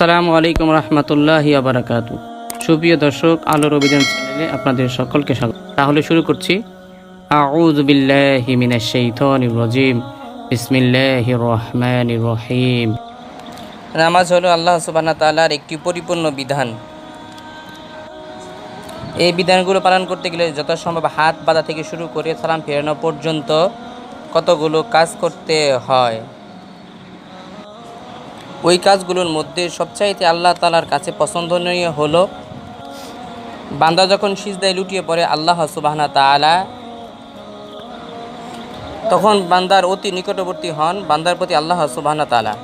আসসালামু আলাইকুম রহমতুল্লাহ আবরাকাত সুপ্রিয় দর্শক, আলোর অভিযান চ্যানেলে আপনাদের সকলকে স্বাগত। তাহলে শুরু করছি। নামাজ হলো আল্লাহ সুবহানাহু ওয়া তাআলার একটি পরিপূর্ণ বিধান। এই বিধানগুলো পালন করতে গেলে যথাসম্ভব হাত বাঁধা থেকে শুরু করে সালাম ফেরানো পর্যন্ত কতগুলো কাজ করতে হয়? ওই কাজগুলোর মধ্যে সবচাইতে আল্লাহ তালার কাছে পছন্দনীয় হলো, বান্দা যখন সিজদায় লুটিয়ে পড়ে আল্লাহ সুবাহনা তালা তখন বান্দার অতি নিকটবর্তী হন, বান্দার প্রতি আল্লাহ সুবাহনা তাআলা।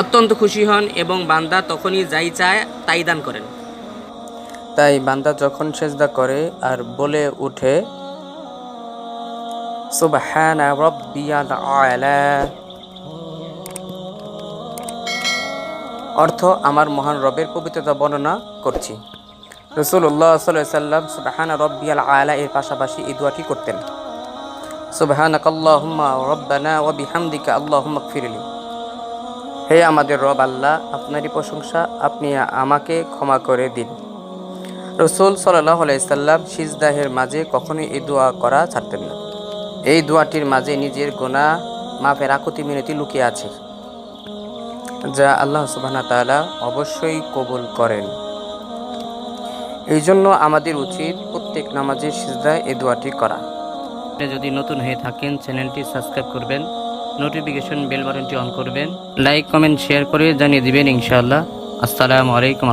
অত্যন্ত খুশি হন এবং বান্দা তখনই যাই চায় তাই দান করেন। তাই বান্দা যখন সেজদা করে আর বলে উঠে আলা অর্থ আমার মহান রবের পবিত্রতা বর্ণনা করছি। রসুল্লাহ সাল্লাম সুবাহানা রব্বিয়াল আলা এর পাশাপাশি এই দোয়াটি করতেন। সুবাহানাক আল্লাহুম্মা রব্বানা আল্লাহুম্মা গফিরলি হে আমাদের রব আল্লাহ, আপনারই প্রশংসা আপনি আমাকে ক্ষমা করে দিন। রসুল সাল্লাহ আলাইসাল্লাম সিজদাহের মাঝে কখনোই এই দোয়া করা ছাড়তেন না। এই দোয়াটির মাঝে নিজের গোনা মাফের আকুতি মিনতি লুকিয়ে আছে। যা আল্লাহ সুবহানা তালা অবশ্যই কবুল করেন। এই জন্য আমাদের উচিত প্রত্যেক নামাজের সিজদায় এ দোয়াটি করা। যদি নতুন হয়ে থাকেন, চ্যানেলটি সাবস্ক্রাইব করবেন, নোটিফিকেশন বেল বাটনটি অন করবেন, লাইক, কমেন্ট, শেয়ার করে জানিয়ে দিবেন ইনশাআল্লাহ। আসসালামু আলাইকুম